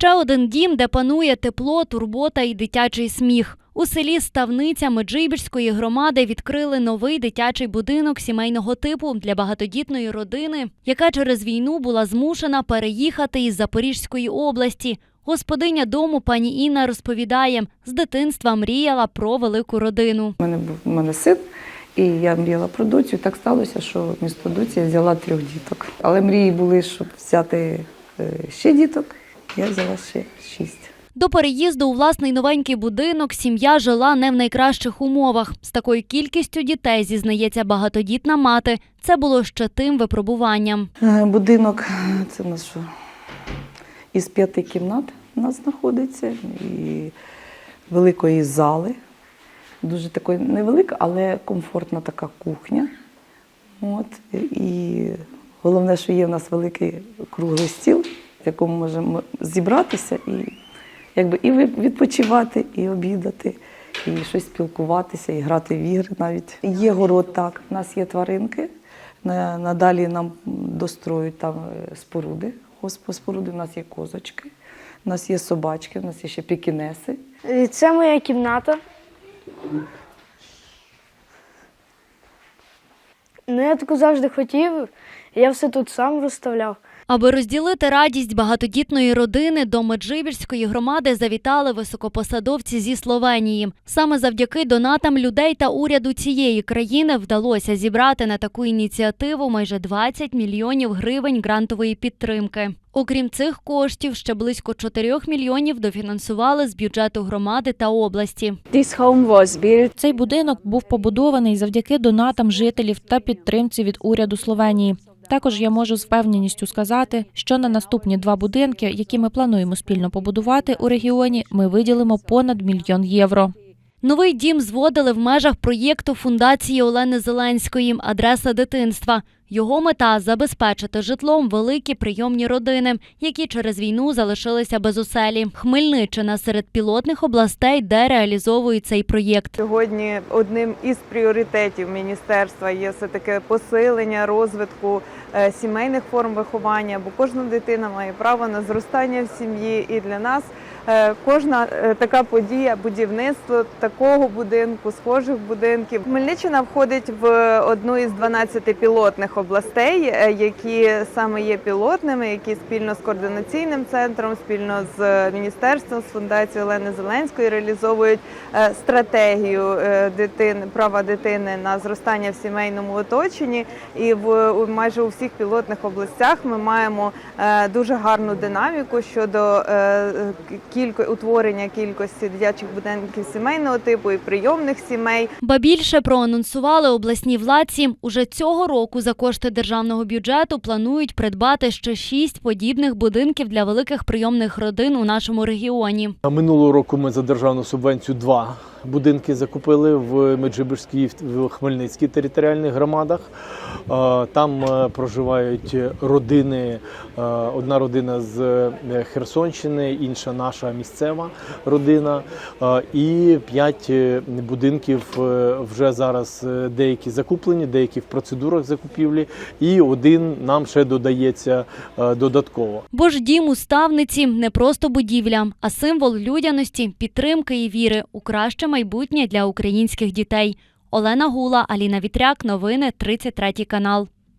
Ще один дім, де панує тепло, турбота і дитячий сміх. У селі Ставниця Меджибірської громади відкрили новий дитячий будинок сімейного типу для багатодітної родини, яка через війну була змушена переїхати із Запорізької області. Господиня дому пані Інна розповідає, з дитинства мріяла про велику родину. У мене був у мене син, і я мріяла про доцю. Так сталося, що місто доці взяла трьох діток. Але мрії були, щоб взяти е, ще діток. Я взяла ще шість. До переїзду у власний новенький будинок сім'я жила не в найкращих умовах. З такою кількістю дітей зізнається багатодітна мати. Це було ще тим випробуванням. Е, Будинок це що, із п'яти кімнат у нас знаходиться, і великої зали. Дуже такої невелика, але комфортна така кухня. От. І головне, що є в нас великий круглий стіл, в якому можемо зібратися і, якби, і відпочивати, і обідати, і щось спілкуватися, і грати в ігри навіть. Є город, так. У нас є тваринки. Надалі нам достроють там е, споруди. Госпоспоруди, у нас є козочки, у нас є собачки, у нас є ще пікінеси. Це моя кімната. Ну, я таку завжди хотів. Я все тут сам розставляв. Аби розділити радість багатодітної родини до Меджибірської громади завітали високопосадовці зі Словенії. Саме завдяки донатам людей та уряду цієї країни вдалося зібрати на таку ініціативу майже 20 мільйонів гривень грантової підтримки. Окрім цих коштів, ще близько 4 мільйонів дофінансували з бюджету громади та області. This home was built Цей будинок був побудований завдяки донатам жителів та підтримці від уряду Словенії. Також я можу з впевненістю сказати, що на наступні два будинки, які ми плануємо спільно побудувати у регіоні, ми виділимо понад мільйон євро. Новий дім зводили в межах проєкту фундації Олени Зеленської Адреса дитинства. Його мета забезпечити житлом великі прийомні родини, які через війну залишилися без оселі. Хмельниччина серед пілотних областей, де реалізовують цей проєкт. Сьогодні одним із пріоритетів міністерства є все таке посилення розвитку е, сімейних форм виховання, бо кожна дитина має право на зростання в сім'ї, і для нас е, кожна е, така подія, будівництво такого будинку, схожих будинків. Хмельниччина входить в одну із 12 пілотних областей, е, які саме є пілотними, які спільно з координаційним центром, спільно з міністерством, з фундацією Олени Зеленської реалізовують е, стратегію е, дитини, права дитини на зростання в сімейному оточенні. І в майже у всіх пілотних областях ми маємо дуже гарну динаміку щодо кілько утворення кількості дитячих будинків сімейного типу і прийомних сімей. Ба більше проанонсували обласні владці. Уже цього року за кошти державного бюджету планують придбати ще шість подібних будинків для великих прийомних родин у нашому регіоні. Минулого року ми за державну субвенцію два будинки закупили в Меджибірській і в Хмельницькій територіальних громадах. Там е, проживають родини. е, Одна родина з е, Херсонщини, інша наша місцева родина. І п'ять будинків вже зараз деякі закуплені, деякі в процедурах закупівлі, і один нам ще додається е, додатково. Бо дім у ставниці не просто будівля, а символ людяності, підтримки і віри у краще майбутнє для українських дітей. Олена Гула, Аліна Вітряк. Новини 33 канал.